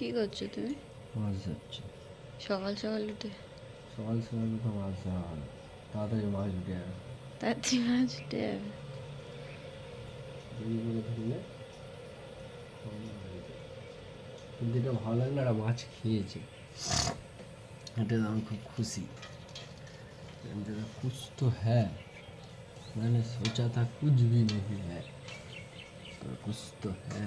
কি করছো তুমি মাছ ধরছে সকাল সকাল উঠে সকাল সকাল তো মাছ ধরা হয় তাড়াতাড়ি মাছ উঠে যাবে তাড়াতাড়ি মাছ উঠে যাবে দেরি করে ধরলে কম মাছ উঠে। কিন্তু এটা ভালো লাগলো একটা মাছ খেয়েছে এটা আমি খুব খুশি এটা कुछ तो है मैंने सोचा था कुछ भी नहीं है पर कुछ तो है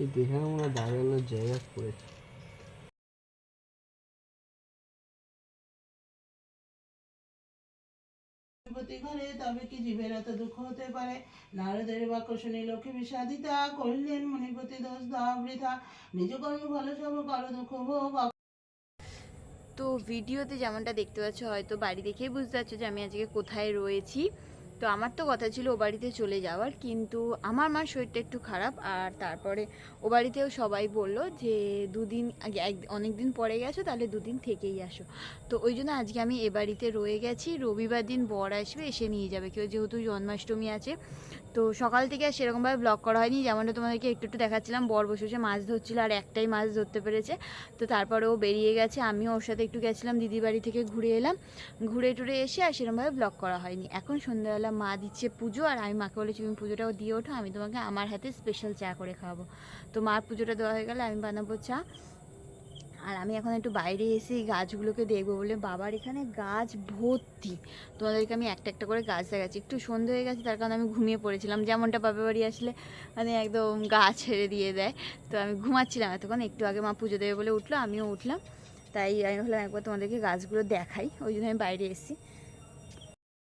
এই দেখে মনে হয় দাঁড়ানোর জায়গা করেছে প্রতি ঘরে তবে কি জীবের এত দুঃখ হতে পারে? নারদের বাক্য শুনে লক্ষ্মী বিষাদিতা করলেন মণিপতি দোষ দাও বৃথা। নিজ কর্ম ভালো সব কারও দুঃখ ভোগ তো ভিডিওতে যেমনটা দেখতে পাচ্ছ হয়তো বাড়ি দেখেই বুঝতে পারছ যে আমি আজকে কোথায় রয়েছি। তো আমার তো কথা ছিল ও বাড়িতে চলে যাওয়ার, কিন্তু আমার মার শরীরটা একটু খারাপ আর তারপরে ও বাড়িতেও সবাই বলল যে দুদিন এক অনেক দিন পরে গেছো, তাহলে দুদিন থেকেই আসো। তো ওই জন্য আজকে আমি এ বাড়িতে রয়ে গেছি, রবিবার দিন বর আসবে, এসে নিয়ে যাবে। কেউ যেহেতু জন্মাষ্টমী আছে, তো সকাল থেকে আর সেরকমভাবে ব্লগ করা হয়নি, যেমনটা তোমাদেরকে একটু একটু দেখাচ্ছিলাম, বর বসে বসে মাছ ধরছিল আর একটাই মাছ ধরতে পেরেছে। তো তারপরে ও বেরিয়ে গেছে, আমিও ওর সাথে একটু গেছিলাম, দিদির বাড়ি থেকে ঘুরে এলাম। ঘুরে টুরে এসে আর সেরকমভাবে ব্লগ করা হয়নি। এখন সন্ধ্যাবেলা মা দিচ্ছে পুজো আর আমি মাকে বলেছি, তুমি পুজোটাও দিয়ে ওঠো, আমি তোমাকে আমার হাতে স্পেশাল চা করে খাওয়াবো। তো মার পুজোটা দেওয়া হয়ে গেলে আমি বানাবো চা। আর আমি এখন একটু বাইরে এসে এই গাছগুলোকে দেখব বলে, বাবার এখানে গাছ ভর্তি। তোমাদেরকে আমি একটা একটা করে গাছ দেখাচ্ছি। একটু সন্ধে হয়ে গেছে, তার কারণে আমি ঘুমিয়ে পড়েছিলাম। যেমনটা বাপের বাড়ি আসলে মানে একদম গাছ ছেড়ে দিয়ে দেয়। তো আমি ঘুমাচ্ছিলাম এতক্ষণ, একটু আগে মা পুজো দেবে বলে উঠল, আমিও উঠলাম। তাই আমি ভাবলাম একবার তোমাদেরকে গাছগুলো দেখাই, ওই জন্য আমি বাইরে এসেছি।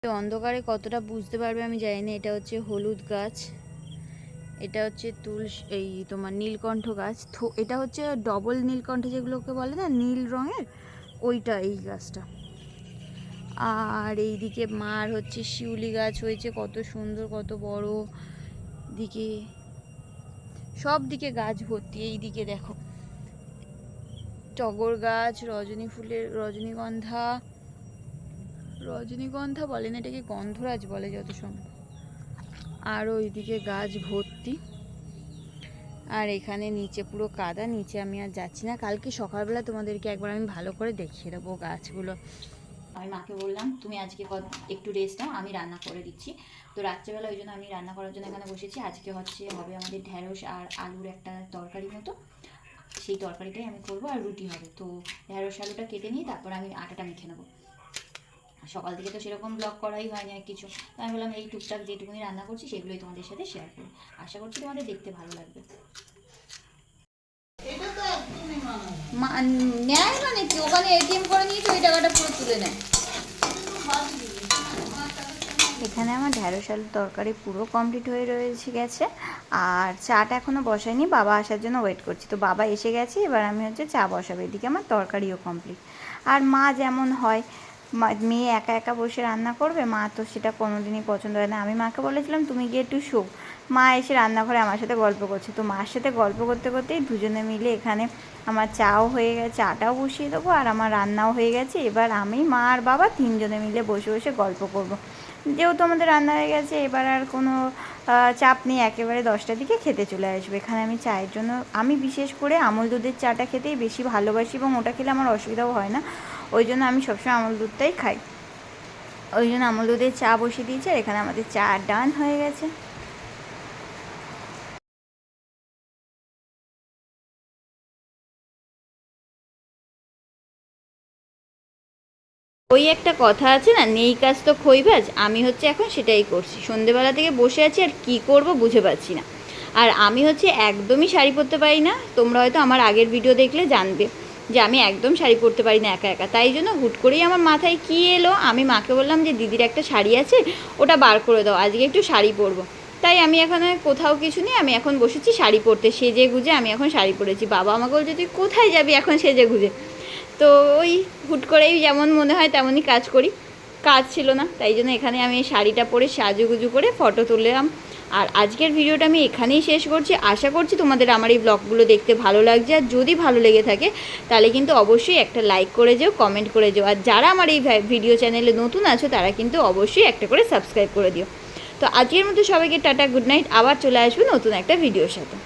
তো অন্ধকারে কতটা বুঝতে পারবে আমি জানি না এটা হচ্ছে হলুদ গাছ। এটা হচ্ছে তুলস, এই তোমার নীলকণ্ঠ গাছ। এটা হচ্ছে ডবল নীলকণ্ঠ যেগুলোকে বলে না, নীল রঙের, ওইটা এই গাছটা। আর এইদিকে মার হচ্ছে শিউলি গাছ হয়েছে, কত সুন্দর, কত বড় দিকে। সব দিকে গাছ ভর্তি এই দিকে দেখো। টগর গাছ রজনী ফুলের রজনীগন্ধা রজনীগন্ধা বলে না, এটাকে গন্ধরাজ বলে যত সম্ভব। আর ওইদিকে গাছ ভর্তি। আর এখানে নিচে পুরো কাদা, নিচে আমি আর যাচ্ছি না। কালকে সকালবেলা তোমাদেরকে একবার আমি ভালো করে দেখিয়ে দেবো গাছগুলো। আমি মাকে বললাম, তুমি আজকে একটু রেস্ট নাও, আমি রান্না করে দিচ্ছি। তো রাত্রেবেলা ওই জন্য আমি রান্না করার জন্য এখানে বসেছি। আজকে হচ্ছে, হবে আমাদের ঢ্যাঁড়স আর আলুর একটা তরকারি মতো। সেই তরকারিটাই আমি করব আর রুটি হবে। তো ঢ্যাঁড়স, আলুটা কেটে নিয়ে তারপর আমি আটাটা মেখে নেব। সকাল থেকে তো সেরকম ব্লগ করাই হয়নি আর কিছু। তো আমি বললাম এই টুকটাক যেটুকুনি রান্না করছি সেগুলোই তোমাদের সাথে শেয়ার করি আশা করছি তোমাদের দেখতে ভালো লাগবে। এটা তো একদমই মানা মা নেয় মানে কি? ওখানে এটিএম করে নিয়ে তো টাকাটা পুরো তুলে নেয়। এখানে আমার ঢ্যাঁড়স আলুর তরকারি পুরো কমপ্লিট হয়ে রয়েছে গেছে। আর চাটা এখনও বসাইনি বাবা আসার জন্য ওয়েট করছি। তো বাবা এসে গেছে এবার আমি হচ্ছে চা বসাবো। এদিকে আমার তরকারিও কমপ্লিট আর মা যেমন হয় মেয়ে একা একা বসে রান্না করবে? মা তো সেটা কোনোদিনই পছন্দ হয় না। আমি মাকে বলেছিলাম, তুমি গিয়ে একটু শো। মা এসে রান্নাঘরে আমার সাথে গল্প করছে। তো মার সাথে গল্প করতে করতেই দুজনে মিলে এখানে আমার চাও হয়ে গেছে, চাটাও বসিয়ে দেবো আর আমার রান্নাও হয়ে গেছে। এবার আমি, মা আর বাবা তিনজনে মিলে বসে বসে গল্প করব। যেহেতু আমাদের রান্না হয়ে গেছে, এবার আর কোনো চাপ নেই। একেবারে দশটার দিকে খেতে চলে আসবে। এখানে আমি চায়ের জন্য, আমি বিশেষ করে আমল দুধের চাটা খেতেই বেশি ভালোবাসি এবং ওটা খেলে আমার অসুবিধাও হয় না। ওই জন্য আমি সবসময় আমল দুধটাই খাই। ওই জন্য আমল দুধের চা বসিয়ে দিয়েছি আর এখানে আমাদের চা ডান হয়ে গেছে। ওই একটা কথা আছে না, নেই কাজ তো খইবাজ আমি হচ্ছে এখন সেটাই করছি। সন্ধেবেলা থেকে বসে আছি আর কি করব বুঝে পাচ্ছি না। আর আমি হচ্ছে একদমই শাড়ি পরতে পারি না, তোমরা হয়তো আমার আগের ভিডিও দেখলে জানবে। যে আমি একদম শাড়ি পরতে পারি না একা একা। তাই জন্য হুট করেই আমার মাথায় কি এলো, আমি মাকে বললাম যে, দিদির একটা শাড়ি আছে, ওটা বার করে দাও, আজকে একটু শাড়ি পরবো। তাই আমি এখন কোথাও কিছু নেই, আমি এখন বসেছি শাড়ি পরতে, সেজে গুজে আমি এখন শাড়ি পরেছি। বাবা আমাকে বলছে, তুই কোথায় যাবি এখন সেজে গুজে? তো ওই হুট করেই যেমন মনে হয় তেমনই কাজ করি। কাজ ছিল না, তাই জন্য এখানে আমি শাড়িটা পরে সাজুগুজু করে ফটো তুললাম। আর আজকের ভিডিওটা আমি এখানেই শেষ করছি। আশা করছি তোমাদের আমার এই ব্লগগুলো দেখতে ভালো লাগছে। আর যদি ভালো লেগে থাকে, তাহলে কিন্তু অবশ্যই একটা লাইক করে যেও কমেন্ট করে যেও। আর যারা আমার এই ভিডিও চ্যানেলে নতুন আছো, তারা কিন্তু অবশ্যই একটা করে সাবস্ক্রাইব করে দিও। তো আজকের মতো সবাইকে টাটা গুড নাইট আবার চলে আসবে নতুন একটা ভিডিওর সাথে।